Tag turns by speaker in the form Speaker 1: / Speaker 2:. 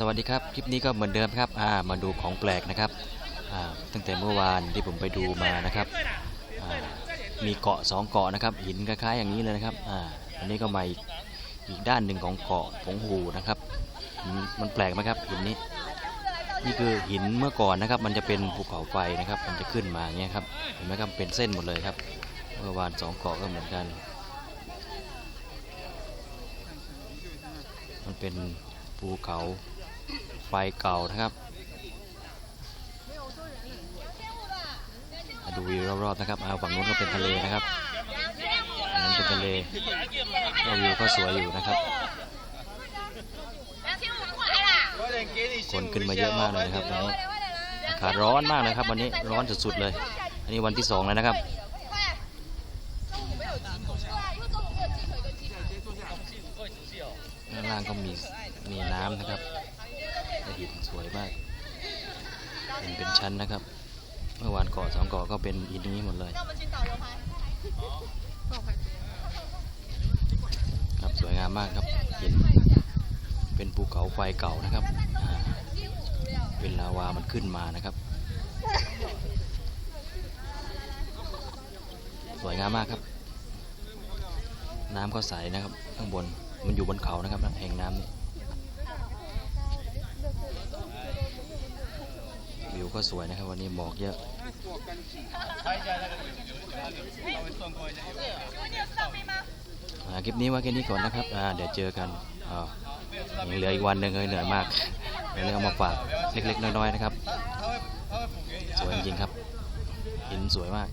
Speaker 1: สวัสดีครับ คลิปนี้ก็เหมือนเดิมครับอ่ามาดูของแปลกนะครับอ่าตั้งแต่เมื่อวานที่ผมไปดูมานะครับอ่ามีเกาะสองเกาะนะครับ หินคล้ายๆอย่างนี้เลยนะครับอ่าอันนี้ก็มาอีกอีกด้านหนึ่งของเกาะผงหูนะครับมันแปลกไหมครับหินนี้ นี่คือหินเมื่อก่อนนะครับ มันจะเป็นภูเขาไฟนะครับ มันจะขึ้นมาอย่างเงี้ยครับเห็นไหมครับเป็นเส้นหมดเลยครับ เมื่อวานสองเกาะก็เหมือนกัน มันเป็น ภูเขาไฟเก่านะครับมาดูวิวรอบๆนะครับเอาฝั่งนู้นก็เป็นทะเลนะครับฝั่งนู้นเป็นทะเลก็วิวก็สวยอยู่นะครับ คนขึ้นมาเยอะมากเลยนะครับวันนี้อากาศร้อนมากเลยครับ วันนี้ร้อนสุดๆเลย อันนี้วันที่สองแล้วนะครับข้างล่างก็มี มีน้ำนะครับละหินสวยมากเห็นเป็นชั้นนะครับ เมื่อวานเกาะสองเกาะก็เป็นหินนี้หมดเลยครับสวยงามมากครับหินเป็นภูเขาไฟเก่านะครับ เป็นลาวามันขึ้นมานะครับ สวยงามมากครับ น้ำก็ใสนะครับ ข้างบนมันอยู่บนเขานะครับแห่งน้ำนี่ วก็สวยนะครับ วันนี้หมอกเยอะคลิปนี้ว่าแค่นี้ก่อนนะครับเดี๋ยวเจอกันอ่ายังเหลืออีกวันหนึ่งเลยเหนื่อยมากเลยเอามาฝากเล็กๆน้อยๆนะครับ สวยจริงครับหินสวยมาก